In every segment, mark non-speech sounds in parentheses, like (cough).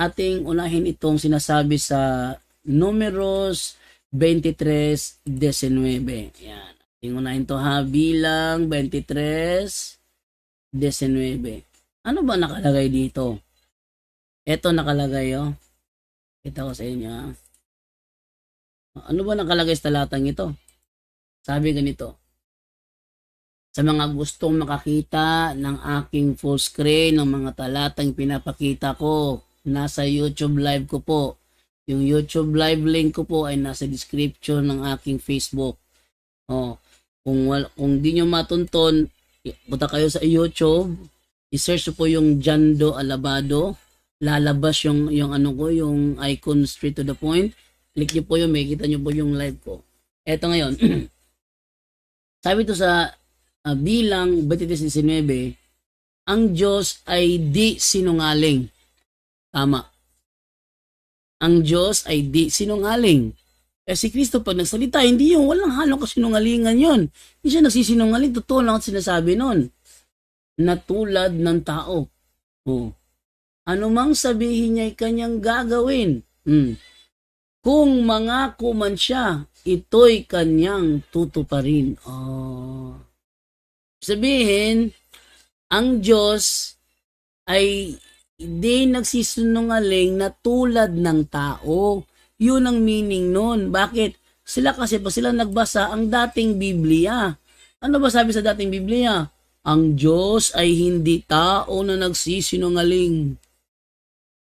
ating unahin itong sinasabi sa Numeros 23.19. Yan. Ating unahin to ha, bilang 23.19. Ano ba nakalagay dito? Ito nakalagay oh. Kita ko sa inyo ha. Ano ba nakalagay sa talatang ito? Sabi ganito. Sa mga gustong makakita ng aking full screen ng mga talatang pinapakita ko, nasa YouTube live ko po. Yung YouTube live link ko po ay nasa description ng aking Facebook. Oh, kung wal, kung di nyo matunton, punta kayo sa YouTube, i-search po yung Jando Alabado, lalabas yung yung ano ko, yung icon straight to the point. Click nyo po yun, makikita nyo po yung live ko. Eto ngayon, (clears throat) sabi to sa ah, bilang 23.19, ang Diyos ay di sinungaling. Tama. Ang Diyos ay di sinungaling. Eh si Kristo pag nagsalita, hindi yung walang halong kasinungalingan yon. Hindi siya nagsisinungaling, totoo lang ang sinasabi nun. Na tulad ng tao. Oh. Ano mang sabihin niya'y kanyang gagawin. Hmm. Kung mangako man siya, ito'y kanyang tutuparin. Oh. Sabihin, ang Diyos ay hindi nagsisinungaling na tulad ng tao. Yun ang meaning nun. Bakit? Sila kasi pa sila nagbasa ang dating Biblia. Ano ba sabi sa dating Biblia? Ang Diyos ay hindi tao na nagsisinungaling.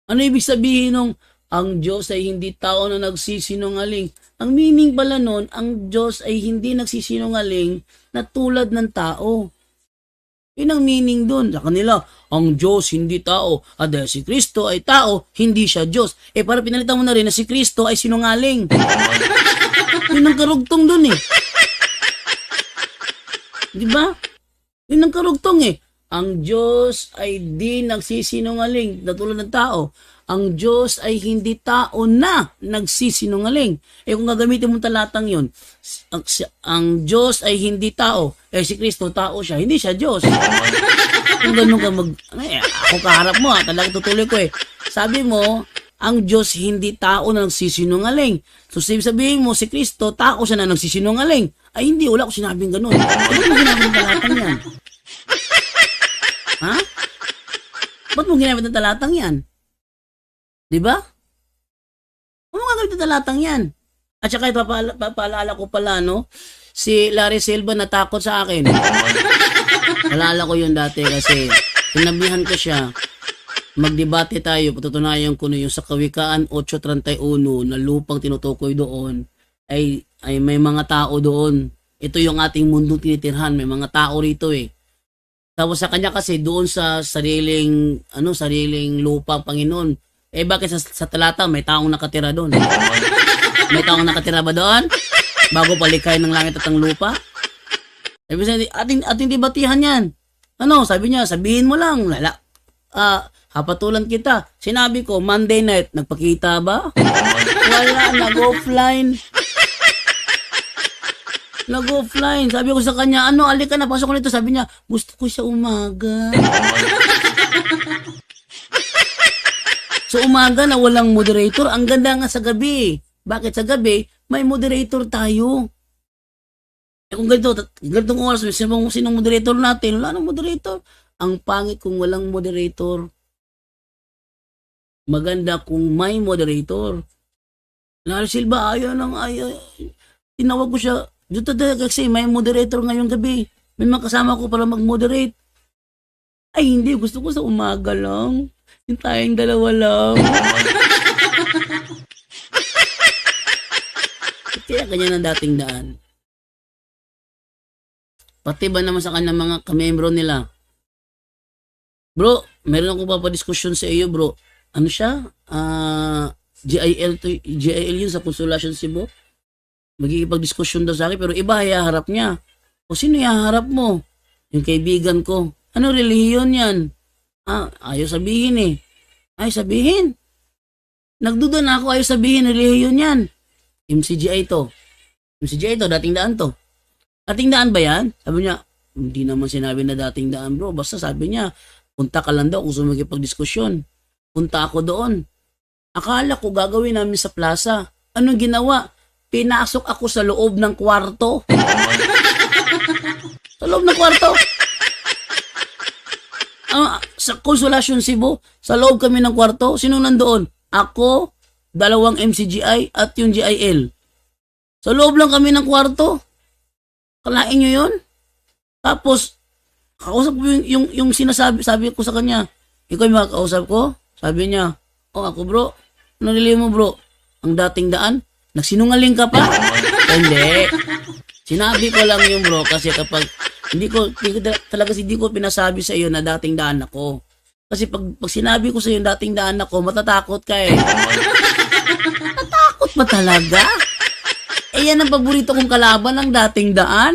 Ano ibig sabihin ng ang Diyos ay hindi tao na nagsisinungaling? Ang meaning pala nun, ang Diyos ay hindi nagsisinungaling na tulad ng tao. Yun ang meaning dun. Sa kanila, ang Diyos hindi tao. At dahil si Kristo ay tao, hindi siya Diyos. Eh para pinalitan mo na rin na si Kristo ay sinungaling. (laughs) Yun ang karugtong dun eh. Di ba? Yun ang karugtong eh. Ang Diyos ay di nagsisinungaling na tulad ng tao. Ang Diyos ay hindi tao na nagsisinungaling. Eh kung gagamitin mo talatang yun, ang, ang Diyos ay hindi tao. Eh si Kristo tao siya, hindi siya Diyos. kung ganun ka mag... Eh, ako kaharap mo ha, talaga tutuloy ko eh. Sabi mo, ang Diyos hindi tao na nagsisinungaling. So sabi- sabihin mo, si Kristo, tao siya na nagsisinungaling. Ay hindi, wala ko sinabing ganun. Ano mo sinabing talatang yan? Ha? Ba't mo ginamit ng talatang yan? Di ba? Ano mo gagawin ng talatang yan? At saka ipapala- papaalala ko pala, no? Si Larry Silva natakot sa akin. (laughs) Alala ko yun dati kasi sinabihan ko siya, magdebate tayo, patutunayan ko na yung sa Kawikaan 8.31 na lupang tinutukoy doon ay, ay may mga tao doon. Ito yung ating mundong tinitirhan, may mga tao rito eh. Tapos sa kanya kasi doon sa sariling ano sariling lupa ang Panginoon. Eh bakit sa, sa talata may taong nakatira doon? (laughs) may taong nakatira ba doon? Bago palikay ng langit at ang lupa? Sabi niya, ating, ating debatihan yan. Ano, sabi niya, sabihin mo lang, lala, ah, hapatulan kita. Sinabi ko, Monday night, nagpakita ba? Wala, nag-offline. Nag-offline. Sabi ko sa kanya, ano, alik ka na, pasok ko nito. Sabi niya, gusto ko siya umaga. (laughs) so umaga na walang moderator, ang ganda nga sa gabi. Bakit sa gabi, may moderator tayo. Eh kung ganito, ganitong oras, sinong, sinong moderator natin? Wala nang moderator. Ang pangit kung walang moderator. Maganda kung may moderator. Lalo Silva, ayaw nang ayaw. Tinawag ko siya, dito talaga kasi may moderator ngayong gabi. May mga kasama ko para mag-moderate. Ay hindi, gusto ko sa umaga lang. Yung tayong dalawa lang. Kaya (laughs) ganyan ang dating daan. Pati ba naman sa kanya mga kamembro nila? Bro, meron akong papadiskusyon sa iyo, bro. Ano siya? Ah, GIL to, GIL yun sa Consolation Cebu. Magkikipag-diskusyon daw sa akin, pero iba haharap niya. O sino haharap mo? Yung kaibigan ko. Ano relihiyon yan? Ah, ayaw sabihin eh. Ay, sabihin. Nagduda na ako, ayaw sabihin, relihiyon yan. MCGI to. MCGI to, dating daan to. Dating daan ba yan? Sabi niya, hindi naman sinabi na dating daan bro. Basta sabi niya, punta ka lang daw kung magkipag-diskusyon. Punta ako doon. Akala ko gagawin namin sa plaza. Anong ginawa? Pinasok ako sa loob ng kwarto. (laughs) sa loob ng kwarto. Ah, sa Consolacion Cebu, sa loob kami ng kwarto. Sino nandoon? Ako, dalawang MCGI at yung GIL. Sa loob lang kami ng kwarto. Kalain nyo yun? Tapos, kausap ko yung, yung, yung sinasabi, sabi ko sa kanya, ikaw yung makakausap ko? Sabi niya, oh ako bro, ano mo bro? Ang dating daan? Nagsinungaling ka pa? (laughs) Hindi. Sinabi ko lang yung bro kasi kapag hindi ko, hindi ko ta- talaga hindi ko pinasabi sa iyo na dating daan ako. Kasi pag, pag sinabi ko sa iyo dating daan ako, matatakot ka eh. Matatakot ba talaga? Eh yan ang paborito kong kalaban ng dating daan.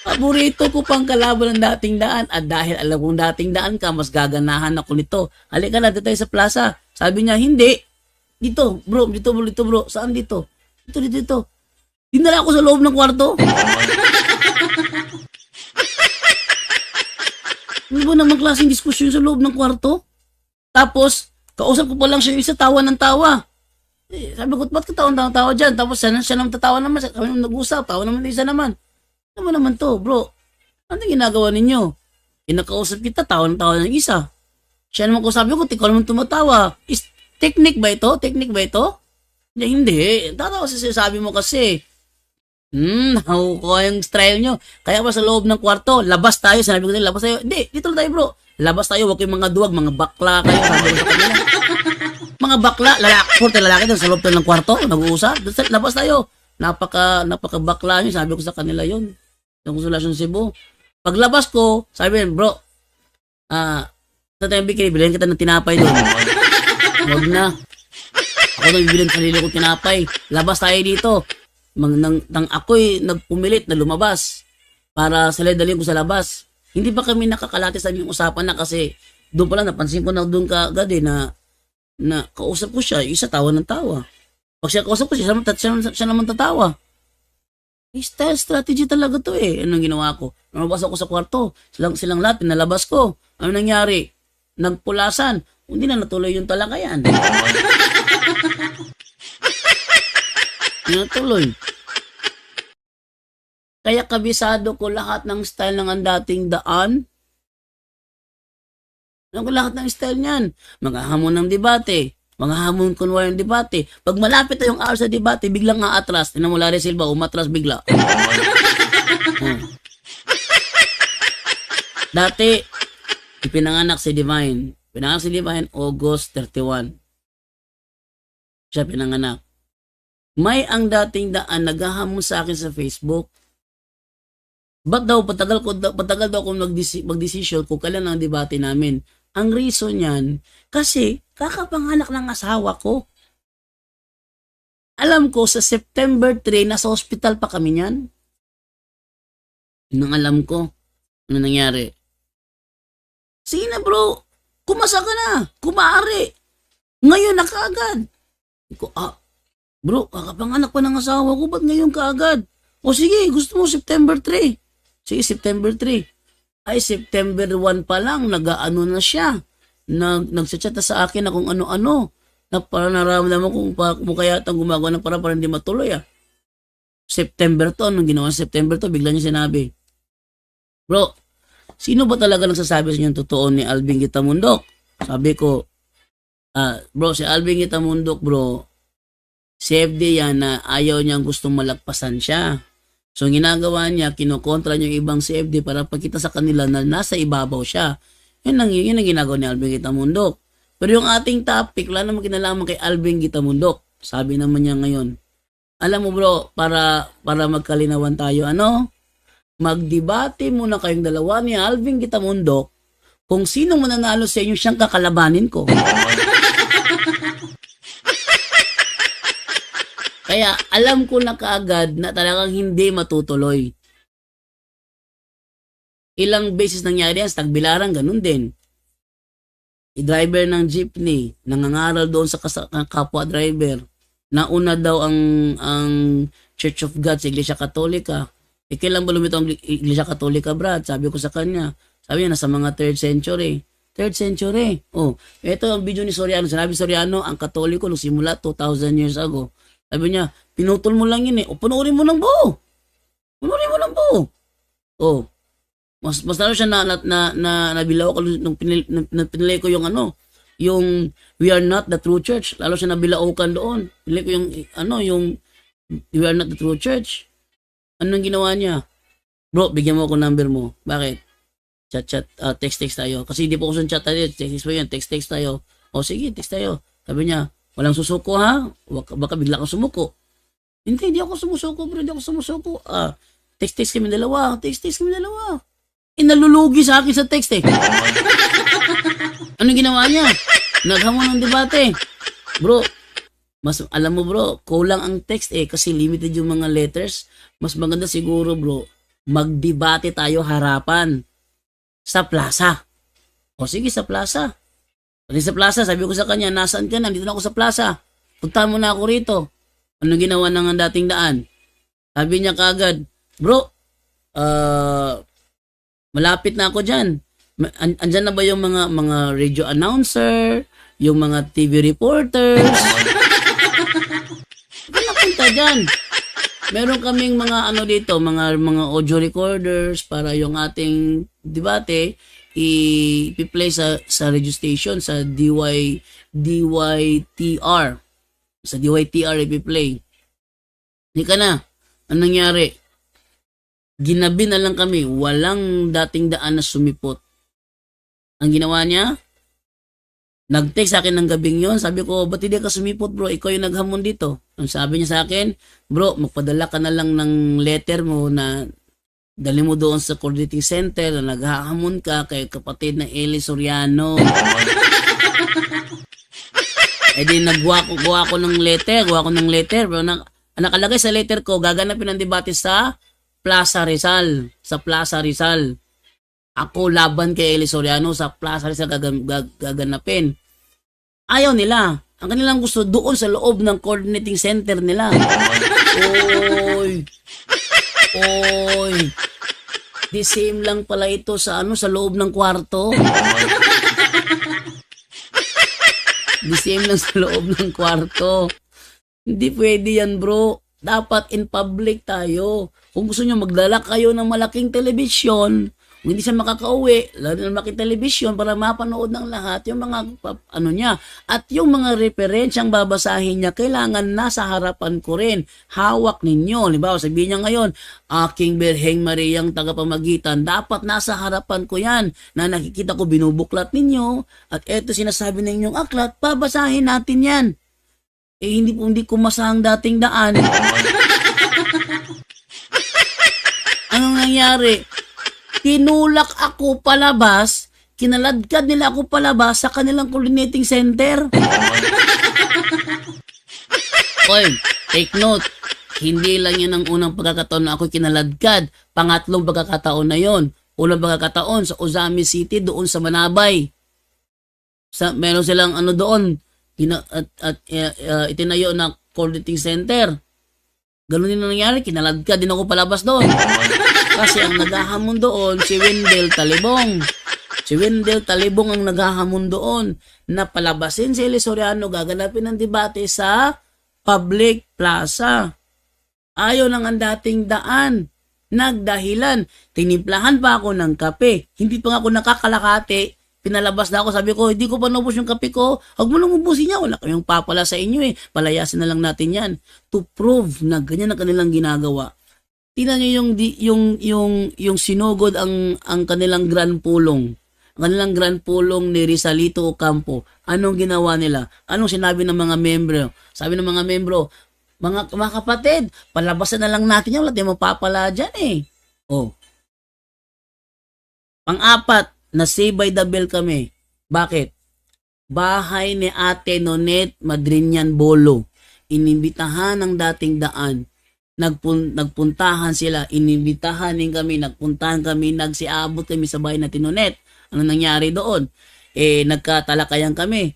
Paborito ko pang kalaban ng dating daan at dahil alam kong dating daan ka, mas gaganahan ako nito. Halika na, dito tayo sa plaza. Sabi niya, hindi. Dito, bro, dito bro, dito bro. Saan dito? Dito, dito, dito. Dinala ako sa loob ng kwarto. Ano ba namang klaseng diskusyon sa loob ng kwarto? Tapos, kausap ko pa lang siya yung isa, tawa ng tawa. Eh, sabi ko, ba't ka tawa ng tawa dyan? Tapos siya, siya naman tatawa naman, kami naman nag-usap, tawa naman yung isa naman. Ano ba naman to, bro? Ano ginagawa ninyo? Kinakausap kita, tawa ng tawa ng isa. Siya naman ko sabi ko, ikaw naman tumatawa. Is, technique ba ito? Technique ba ito? Hindi, hindi. Tatawa sa sinasabi mo kasi. Hmm, (laughs) nakukuha yung style nyo. Kaya ba sa loob ng kwarto, labas tayo. Sinabi ko nila, labas tayo. Hindi, dito lang tayo bro. Labas tayo, huwag kayong mga duwag, mga bakla kayo. Sabi ko sa kanila. (laughs) mga bakla, lalaki, purte lalaki doon sa loob ng kwarto, nag-uusap. Labas tayo. Napaka, napaka bakla nyo. Sabi ko sa kanila yun. Yung Consolacion Cebu. Paglabas ko, sabi ko, bro, ah, sa tayong bikini, bilhin kita ng tinapay doon. (laughs) Huwag na. Ako na bibili ng sarili kong tinapay. Labas tayo dito. Mang, nang, nang ako'y nagpumilit na lumabas para sila dalhin ko sa labas. Hindi pa kami nakakalati sa aming usapan na kasi doon pa lang napansin ko na doon ka agad eh na na kausap ko siya, isa tawa ng tawa. Pag siya kausap ko siya, siya, siya, siya naman tatawa. Eh, Style strategy talaga to eh. Anong ginawa ko? Lumabas ako sa kwarto. Silang, silang lahat, pinalabas ko. Ano nangyari? Nagpulasan. Hindi na natuloy yung talakayan. (laughs) Natuloy. Kaya kabisado ko lahat ng style ng ang dating daan. Alam ko lahat ng style niyan. Mga hamon ng debate. Mga hamon kunwari ng debate. Pag malapit na yung hour sa debate, biglang aatras. Tinan mo Larry Silva, umatras bigla. (laughs) Hmm. Dati, ipinanganak si Divine. Pinanganak si Divine August 31. Siya pinanganak. May ang dating daan naghahamon sa akin sa Facebook. Ba't daw patagal ko patagal daw ako magdesi- magdesisyon kung kailan ang debate namin? Ang reason niyan kasi kakapanganak ng asawa ko. Alam ko sa September 3 nasa hospital pa kami niyan. Yun alam ko. Ano nangyari? Sige na bro, kumasa ka na, kumaari. Ngayon na kaagad. Ko, ah, bro, kakapanganak pa ng asawa ko, ba't ngayon kaagad? O sige, gusto mo September 3. Sige, September 3. Ay, September 1 pa lang, nag-ano na siya. Nag, nagsachat na sa akin na kung ano-ano. Na para naramdaman kung pa, kaya itang gumagawa ng para para hindi matuloy ah. September to, nung ginawa September to, bigla niya sinabi, Bro, sino ba talaga nagsasabi sa inyo totoo ni Alvin Gitamundok? Sabi ko, ah, bro, si Alvin Gitamundok, bro, si FD yan na ayaw niyang gustong malagpasan siya. So, ginagawa niya, kinokontra niya yung ibang CFD para pagkita sa kanila na nasa ibabaw siya. Yun ang, yun ang ginagawa ni Alvin Gitamundok. Pero yung ating topic, wala namang kinalaman kay Alvin Gitamundok. Sabi naman niya ngayon, alam mo bro, para, para magkalinawan tayo, ano? Magdebate muna kayong dalawa ni Alvin Gitamundok kung sino mananalo sa inyo siyang kakalabanin ko. (laughs) Kaya alam ko na kaagad na talagang hindi matutuloy. Ilang beses nangyari yan sa Tagbilaran, ganun din. I-driver ng jeepney, nangangaral doon sa kapwa driver. Nauna daw ang ang Church of God sa Iglesia Katolika. E kailan ba lumitaw ang Iglesia Katolika, Brad? Sabi ko sa kanya. Sabi niya, nasa mga 3rd century. Third century. Oh, ito ang video ni Soriano. Sinabi Soriano, ang Katoliko nung simula 2,000 years ago. Sabi niya, pinutol mo lang yun eh. O, panoorin mo ng buo. Panoorin mo ng buo. Oh, mas mas lalo siya na na na, na nabilaw ko nung pinil, na, pinili ko yung ano, yung we are not the true church. Lalo siya nabilaukan doon. Pinili ko yung ano, yung we are not the true church. Anong ginawa niya? Bro, bigyan mo ako number mo. Bakit? Chat chat uh, text text tayo. Kasi hindi po ako sa chat tayo. Text text pa yun. Text text tayo. O sige, text tayo. Sabi niya, walang susuko ha? Baka, bigla kang sumuko. Hindi, hindi ako sumusuko bro. Hindi ako sumusuko. Ah, text text kami dalawa. Text text kami dalawa. Eh, nalulugi sa akin sa text eh. (laughs) Anong ginawa niya? Naghamon ng debate. Bro, mas alam mo bro, kulang ang text eh kasi limited yung mga letters. Mas maganda siguro bro, magdebate tayo harapan sa plaza. O sige, sa plaza. Pati sa plaza, sabi ko sa kanya, nasaan ka na? Dito na ako sa plaza. Punta mo na ako rito. Anong ginawa ng dating daan? Sabi niya kagad, bro, uh, malapit na ako dyan. An- andyan na ba yung mga mga radio announcer, yung mga TV reporters? (laughs) Ano punta dyan? Meron kaming mga ano dito, mga mga audio recorders para yung ating debate i-play sa sa radio station sa DY DYTR. Sa DYTR i-play. Hindi ka na. Anong nangyari? Ginabi na lang kami. Walang dating daan na sumipot. Ang ginawa niya, nag-text sa akin ng gabing yon Sabi ko, ba't hindi ka sumipot bro? Ikaw yung naghamon dito. Ang sabi niya sa akin, bro, magpadala ka na lang ng letter mo na dali mo doon sa coordinating center na naghahamon ka kay kapatid na Eli Soriano. (laughs) eh di nagwa ko, gawa ko ng letter, gawa ko ng letter. Pero na, nakalagay sa letter ko, gaganapin ang debate sa Plaza Rizal. Sa Plaza Rizal. Ako laban kay Eli Soriano sa Plaza Rizal gagan, gag, gaganapin. Ayaw nila. Ang kanilang gusto doon sa loob ng coordinating center nila. (laughs) Oy. Oy. The same lang pala ito sa ano sa loob ng kwarto. The same lang sa loob ng kwarto. Hindi pwede yan, bro. Dapat in public tayo. Kung gusto nyo magdala kayo ng malaking telebisyon, kung hindi siya makakauwi, lalo na malaking telebisyon para mapanood ng lahat yung mga ano niya. At yung mga referensyang babasahin niya, kailangan nasa harapan ko rin. Hawak ninyo. Halimbawa, sabihin niya ngayon, aking Berheng Mariang tagapamagitan, dapat nasa harapan ko yan na nakikita ko binubuklat ninyo at eto sinasabi ninyong aklat, babasahin natin yan. Eh, hindi po hindi ko masahang dating daan. (laughs) Anong nangyari? Tinulak ako palabas, kinaladkad nila ako palabas sa kanilang coordinating center. Oy, take note. Hindi lang yan ang unang pagkakataon na ako kinaladkad. Pangatlong pagkakataon na yon. Unang pagkakataon sa Ozami City doon sa Manabay. Sa, meron silang ano doon, tina, at, at uh, uh, itinayo na coordinating center. Ganun din ang nangyari, kinaladkad din ako palabas doon. (laughs) Kasi ang naghahamon doon, si Wendell Talibong. Si Wendell Talibong ang naghahamon doon na palabasin si Eli Soriano gaganapin ng debate sa public plaza. Ayaw ng ang dating daan. Nagdahilan. Tinimplahan pa ako ng kape. Hindi pa nga ako nakakalakati. Pinalabas na ako. Sabi ko, hindi ko pa naubos yung kape ko. Huwag mo nang ubusin niya. Wala kayong papala sa inyo eh. Palayasin na lang natin yan. To prove na ganyan ang kanilang ginagawa. Tingnan niyo yung yung yung yung sinugod ang ang kanilang grand pulong. Ang kanilang grand pulong ni Rizalito Ocampo. Anong ginawa nila? Anong sinabi ng mga membro? Sabi ng mga membro, mga, mga kapatid, palabasan na lang natin yan. Wala tayong mapapala dyan eh. Oh. Pang-apat, na by the bell kami. Bakit? Bahay ni Ate Nonet Madrinian Bolo. Inimbitahan ng dating daan nagpun nagpuntahan sila, inimbitahan din kami, nagpuntahan kami, nagsiabot kami sa bahay na Tinonet. Ano nangyari doon? Eh, nagkatalakayan kami.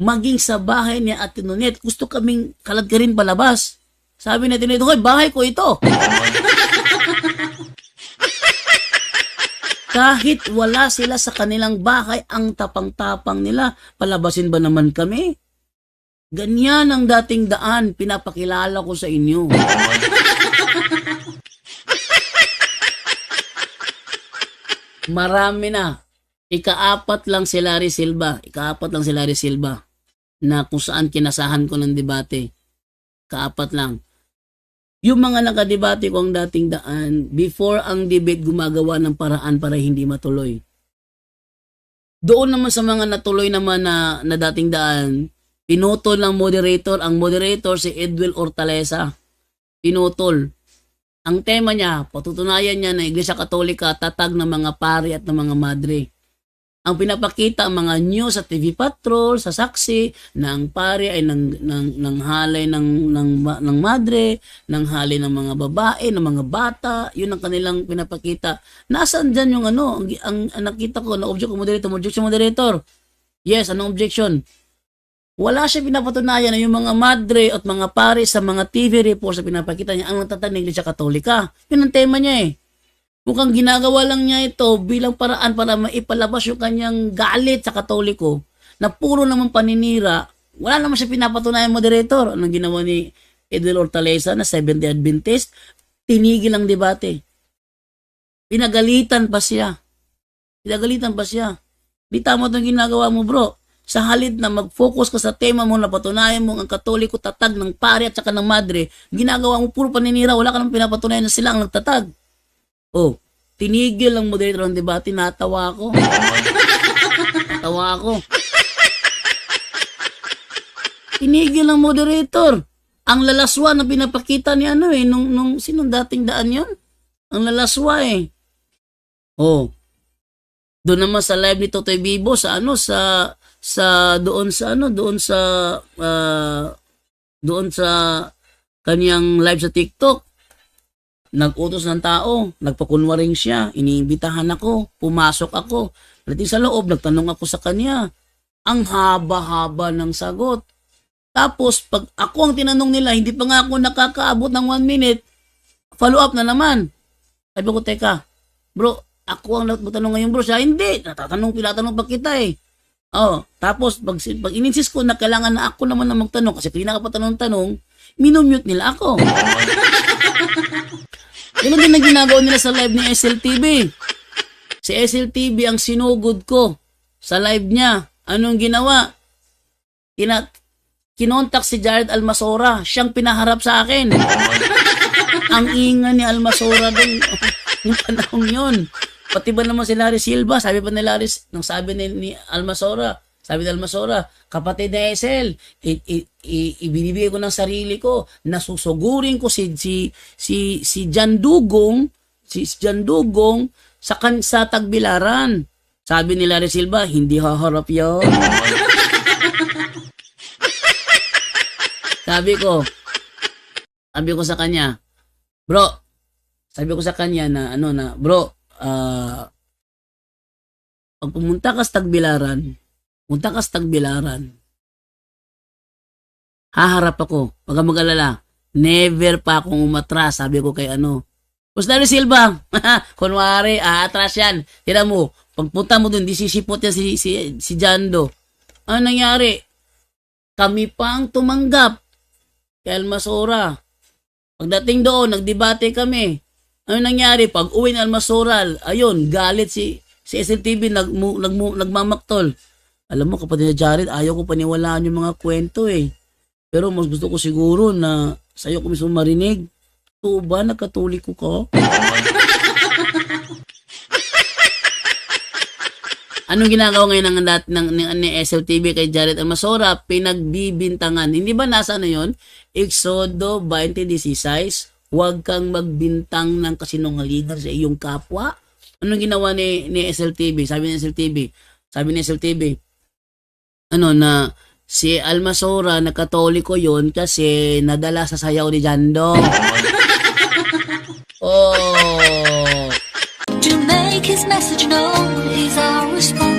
Maging sa bahay ni Ate Nonet, gusto kaming kalad ka rin palabas. Sabi ni Tinonet, Hoy, bahay ko ito. (laughs) Kahit wala sila sa kanilang bahay, ang tapang-tapang nila, palabasin ba naman kami? Ganyan ang dating daan, pinapakilala ko sa inyo. Marami na. Ikaapat lang si Larry Silva. Ikaapat lang si Larry Silva na kung saan kinasahan ko ng debate. Kaapat lang. Yung mga nakadebate ko ang dating daan, before ang debate gumagawa ng paraan para hindi matuloy. Doon naman sa mga natuloy naman na, na dating daan, pinutol ng moderator, ang moderator si Edwin Ortalesa. Pinutol. Ang tema niya, patutunayan niya na Iglesia Katolika tatag ng mga pari at ng mga madre. Ang pinapakita ang mga news sa TV Patrol, sa saksi, na ang pari ay ng, ng, ng halay ng, ng, ng madre, ng halay ng mga babae, ng mga bata, yun ang kanilang pinapakita. Nasaan dyan yung ano, ang, ang, ang nakita ko na object ko moderator, objection moderator. Yes, anong objection? Wala siya pinapatunayan na yung mga madre at mga pare sa mga TV reports na pinapakita niya ang natatag ng Iglesia Katolika. Yun ang tema niya eh. Mukhang ginagawa lang niya ito bilang paraan para maipalabas yung kanyang galit sa Katoliko na puro naman paninira. Wala naman siya pinapatunayan moderator. Anong ginawa ni Edel Hortaleza na 70 Adventist? Tinigil ang debate. Pinagalitan pa siya. Pinagalitan pa siya. Di tama itong ginagawa mo bro sa halip na mag-focus ka sa tema mo na patunayan mo ang katoliko tatag ng pare at saka ng madre, ginagawa mo puro paninira, wala ka nang pinapatunayan na sila ang nagtatag. Oh, tinigil ang moderator ng debate, natawa ako. natawa ako. Tinigil ang moderator. Ang lalaswa na pinapakita ni ano eh, nung, nung sinong dating daan yon Ang lalaswa eh. Oh, doon naman sa live ni Totoy Bibo sa ano sa sa doon sa ano doon sa ah, doon sa kaniyang live sa TikTok. Nag-utos ng tao nagpakunwaring siya iniimbitahan ako pumasok ako. Pagdating sa loob nagtanong ako sa kanya. Ang haba-haba ng sagot. Tapos pag ako ang tinanong nila hindi pa nga ako nakakaabot ng one minute follow up na naman. Sabi ko teka bro ako ang nagtatanong ngayon bro. Siya hindi. Natatanong pinatanong pa kita eh Oh, tapos pag, pag ininsist ko na kailangan na ako naman na magtanong kasi kaya nakapatanong-tanong, minumute nila ako. (laughs) Ganun din ang ginagawa nila sa live ni SLTV. Si SLTV ang sinugod ko sa live niya. Anong ginawa? Kina kinontak si Jared Almasora. Siyang pinaharap sa akin. (laughs) ang inga ni Almasora din (laughs) yung panahon yun. Pati ba naman si Larry Silva, sabi pa ni Larry, nung sabi ni, ni Almasora, sabi ni Almasora, kapatid ni Esel, i- i- i- ibinibigay ko ng sarili ko, nasusugurin ko si si si si Jan Dugong, si, si Jan Dugong sa kan sa Tagbilaran. Sabi ni Larry Silva, hindi haharap 'yon. (laughs) sabi ko, sabi ko sa kanya, bro, sabi ko sa kanya na ano na, bro, ah pag pumunta ka sa Tagbilaran, punta ka sa Tagbilaran, haharap ako, pag mag-alala, never pa akong umatras, sabi ko kay ano, Larry Silva, (laughs) kunwari, aatras yan. Tira mo, pagpunta mo dun, di sisipot yan si, si, si Jando. Ano nangyari? Kami pa ang tumanggap kay Almasora. Pagdating doon, nagdebate kami. Ano nangyari? Pag uwi ng Almasoral, ayun, galit si, si SLTV, nag, nag, nagmamaktol. Alam mo, kapatid na Jared, ayaw ko paniwalaan yung mga kwento eh. Pero mas gusto ko siguro na sa'yo ko mismo marinig. Ito ba, nagkatuliko ko? (laughs) Anong ginagawa ngayon ng, ng, ng, ng, ni SLTV kay Jared Amasora? Pinagbibintangan. Hindi ba nasa ano yun? Exodo 2016, huwag kang magbintang ng kasinungalingan sa iyong kapwa. Anong ginawa ni, ni SLTV? Sabi ni SLTV, sabi ni SLTV, ano na, si Almasora na katoliko yon kasi nadala sa sayaw ni Jando. (laughs) oh. To make his message known is our responsibility.